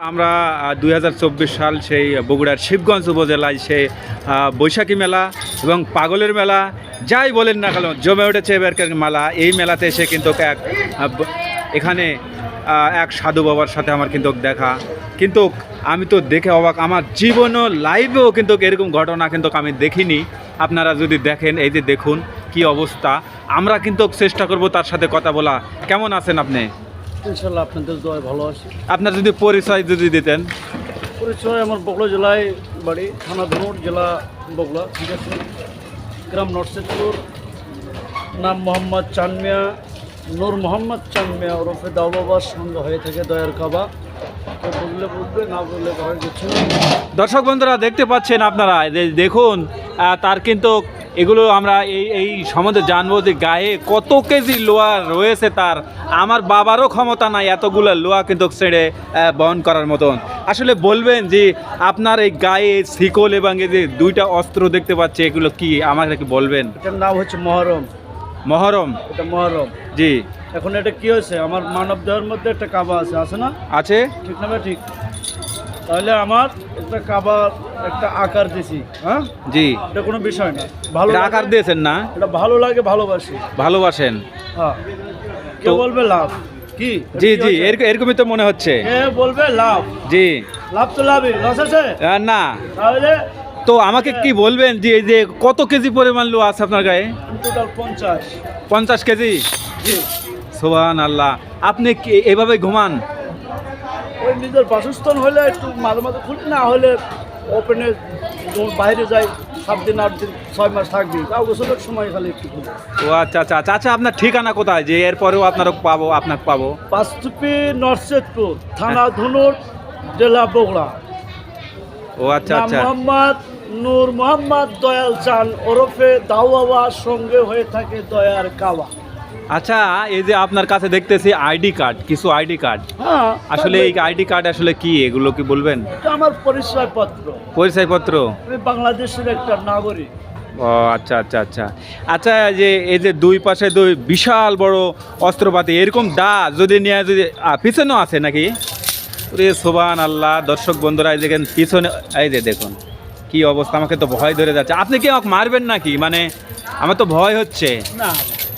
আমরা দু হাজার চব্বিশ সাল সেই বগুড়ার শিবগঞ্জ উপজেলায় সেই বৈশাখী মেলা এবং পাগলের মেলা, যাই বলেন না কেন, জমে উঠেছে এবারকার মেলা। এই মেলাতে এসে কিন্তু এক এখানে এক সাধু বাবার সাথে আমার কিন্তু দেখা। কিন্তু আমি তো দেখে অবাক, আমার জীবনও লাইভেও কিন্তু এরকম ঘটনা কিন্তু আমি দেখিনি। আপনারা যদি দেখেন, এই যে দেখুন, কি অবস্থা। আমরা কিন্তু চেষ্টা করব তার সাথে কথা বলা। কেমন আছেন আপনি? ইনশাল্লাহ আপনাদের দোয়ায় ভালো আছি। আপনার যদি পরিচয় যদি দিতেন। পরিচয় আমার বগুড়া জেলায় বাড়ি থানা ধনুর জেলা বগুড়া ঠিক আছে? গ্রাম নরসিদপুর। নাম মোহাম্মদ চানমিয়া নূর মোহাম্মদ চানমিয়া ওরফে দাওবাবার সঙ্গে হয়ে থাকে দয়ার কাবা। দর্শক বন্ধুরা, দেখতে পাচ্ছেন আপনারা দেখুন তার কিন্তু এগুলো আমরা এই এই সম্বন্ধে জানব যে গায়ে কত কেজি লোহা রয়েছে তার। আমার বাবারও ক্ষমতা নাই এতগুলো লোহা কিন্তু ছেড়ে বহন করার মতন। আসলে বলবেন যে আপনার এই গায়ে শিকল এবং এই যে দুইটা অস্ত্র দেখতে পাচ্ছে, এগুলো কি আমাকে বলবেন? এটার নাম হচ্ছে মহরম। মহরম? এটা মহরম। জি। এখন এটা কি হয়েছে? আমার মানব দেহের মধ্যে একটা কাবা আছে আছে না? আছে। ঠিক না ঠিক? তাহলে আমার একটা কাবার একটা আকার দিছি হ্যাঁ? জি। এটা কোনো বিষয় না। ভালো আকার দিয়েছেন না? এটা ভালো লাগে ভালোবাসি। ভালোবাসেন। হ্যাঁ। কেউ বলবে লাভ? কি? জি জি এরকম এরকমই তো মনে হচ্ছে। বলবে লাভ? জি। লাভ তো লাভই। লস আছে? না। তাহলে তো আমাকে কি বলবেন যে এই যে কত কেজি পরিমাণ লো আছে আপনার গায়ে? টোটাল পঞ্চাশ। পঞ্চাশ কেজি? জি। সোহান আল্লাহ আপনি কি এভাবে ঘুমান? ওই নিজের বাসস্থান হলে একটু মাঝে মাঝে খুলি না হলে ওপেনে বাইরে যাই সাত দিন আট দিন ছয় মাস থাকবি। তাও গোসলের সময় খালি একটু ও আচ্ছা আচ্ছা আচ্ছা আচ্ছা আপনার ঠিকানা কোথায়? যে এরপরেও আপনার পাবো আপনাকে পাবো। পাঁচটুপি নরসেদপুর থানা ধনুর জেলা বগুড়া। ও আচ্ছা আচ্ছা। মোহাম্মদ নূর মোহাম্মদ দয়াল চান ওরফে দাওয়াবার সঙ্গে হয়ে থাকে দয়ার কাওয়া আচ্ছা এই যে আপনার কাছে দেখতেছি আইডি কার্ড কিছু আইডি কার্ড। হ্যাঁ আসলে এই আইডি কার্ড আসলে কি এগুলো কি বলবেন? এটা আমার পরিচয়পত্র। পরিচয়পত্র? আমি বাংলাদেশের একটা নাগরিক। ও আচ্ছা আচ্ছা আচ্ছা। আচ্ছা যে এই যে দুই পাশে দুই বিশাল বড় অস্ত্রপাতি এরকম দা যদি নিয়ে যদি পিছনেও আছে নাকি? রে সোবান আল্লাহ দর্শক বন্ধুরা এই দেখেন পিছনে এই যে দেখুন। কি অবস্থা? আমাকে তো ভয় ধরে যাচ্ছে। আপনি কি আমাকে মারবেন নাকি? মানে আমার তো ভয় হচ্ছে। না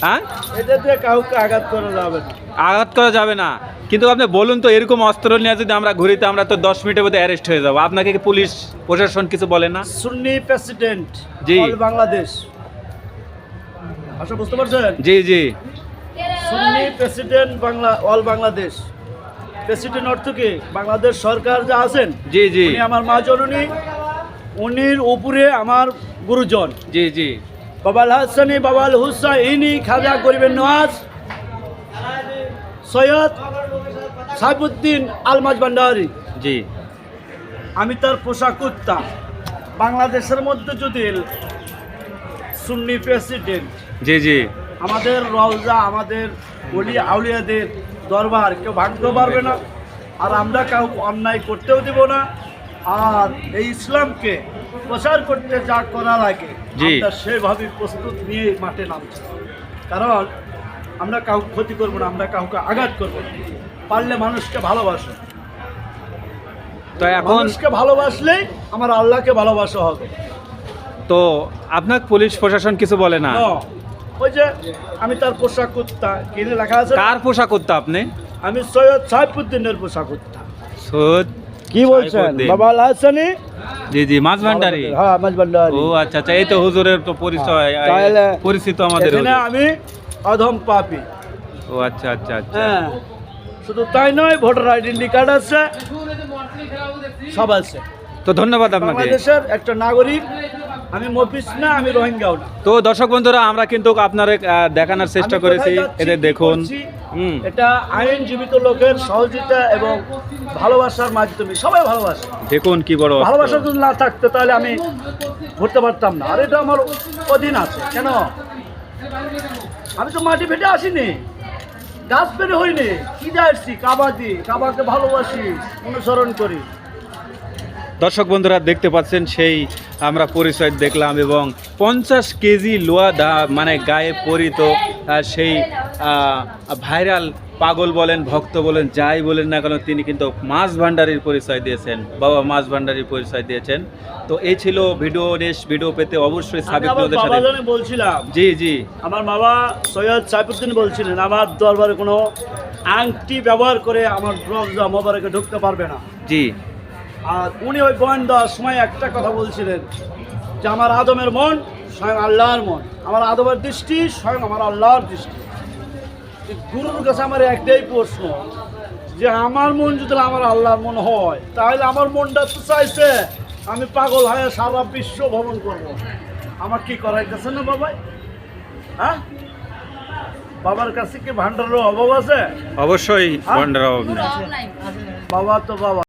হ্যাঁ? এটা দিয়ে কাউকে আঘাত করা যাবে না। আঘাত করা যাবে না। কিন্তু আপনি বলুন তো এরকম অস্ত্র নিয়ে যদি আমরা ঘুরিতে আমরা তো দশ মিনিটের মধ্যে অ্যারেস্ট হয়ে যাব। আপনাকে কি পুলিশ প্রশাসন কিছু বলে না? সুন্নি প্রেসিডেন্ট জি। বাংলাদেশ। আচ্ছা বুঝতে পারছেন? জি জি। সুন্নি president Bangla all Bangladesh. President অর্থ কি? বাংলাদেশ সরকার যা আছেন জি জি। আমার মা জননী উনির উপরে আমার গুরুজন। জি জি। বাবাল হাসানি বাবাল হুসাইনি খাজা গরিবের নওয়াজ সৈয়দ সাইফুদ্দিন আলমাজ ভান্ডারি। জি। আমি তার পোশাক কুত্তা বাংলাদেশের মধ্যে যদি সুন্নি প্রেসিডেন্ট জি জি। আমাদের রওজা আমাদের বলি আউলিয়াদের দরবার কেউ ভাঙতে পারবে না আর আমরা কাউ অন্যায় করতেও দেব না। আর এই ইসলামকে প্রচার করতে যা করা লাগে। আমরা সেভাবে প্রস্তুত নিয়ে মাঠে নামছি। কারণ আমরা কাউকে ক্ষতি করব না আমরা কাউকে আঘাত করব না। পারলে মানুষকে ভালোবাসো। তো এখন মানুষকে ভালোবাসলেই আমার আল্লাহকে ভালোবাসা হবে। তো আপনার পুলিশ প্রশাসন কিছু বলে না? ওই যে আমি তার পোশাক কুত্তা কিনে লেখা আছে? কার পোশাক করতে আপনি? আমি সৈয়দ সাইফুদ্দিনের পোশাক কুত্তা সৈয়দ কি বলছেন? বাবা আল হাসানি জি জি মাছ ভান্ডারি। হ্যাঁ মাছ ভান্ডারি। ও আচ্ছা আচ্ছা এই তো হুজুরের তো পরিচয় হ্যাঁ, পরিচিত আমাদের এখানে আমি অধম পাপি। ও আচ্ছা আচ্ছা আচ্ছা। হ্যাঁ শুধু তাই নয় ভোটার আইডেন্টি কার্ড আছে সব আছে। তো ধন্যবাদ আপনাকে। বাংলাদেশের একটা নাগরিক আমি মফিস না আমি রোহিঙ্গাও না। তো দর্শক বন্ধুরা আমরা কিন্তু আপনার দেখানোর চেষ্টা করেছি। এদের দেখুন। এটা আইনজীবিত লোকের সহযোগিতা এবং ভালোবাসার মাধ্যমে সবাই ভালোবাসে। দেখুন কি বড় ভালোবাসা যদি না থাকতো তাহলে আমি ঘুরতে পারতাম না। আর এটা আমার অধীন আছে। কেন? আমি তো মাটি ফেটে আসিনি। গাছ পেরে হইনি। কি যা এসছি কাবা কাবাকে ভালোবাসি অনুসরণ করি। দর্শক বন্ধুরা দেখতে পাচ্ছেন সেই আমরা পরিচয় দেখলাম এবং পঞ্চাশ কেজি লোয়া দা মানে গায়ে পরিত সেই ভাইরাল পাগল বলেন ভক্ত বলেন যাই বলেন না কেন তিনি কিন্তু মাছ ভান্ডারির পরিচয় দিয়েছেন বাবা মাছ ভাণ্ডারির পরিচয় দিয়েছেন। তো এই ছিল ভিডিও নেক্সট ভিডিও পেতে অবশ্যই সাথে বলছিলাম। জি জি। আমার বাবা সৈয়দ সাইফুদ্দিন বলছিলেন আমার দরবারে কোনো আংটি ব্যবহার করে আমার রোজা মোবারকে ঢুকতে পারবে না। জি। আর উনি ওই বয়ান দেওয়ার সময় একটা কথা বলছিলেন যে আমার আদমের মন স্বয়ং আল্লাহর মন। আমার আদমের দৃষ্টি স্বয়ং আমার আল্লাহর দৃষ্টি। গুরুর কাছে আমার একটাই প্রশ্ন যে আমার মন যদি আমার আল্লাহর মন হয় তাহলে আমার মনটা তো চাইছে আমি পাগল হয়ে সারা বিশ্ব ভ্রমণ করব। আমার কি করাইতেছে না বাবাই? হ্যাঁ? বাবার কাছে কি ভান্ডারের অভাব আছে? অবশ্যই হ্যাঁ? ভান্ডার অভাব নেই। বাবা তো বাবা।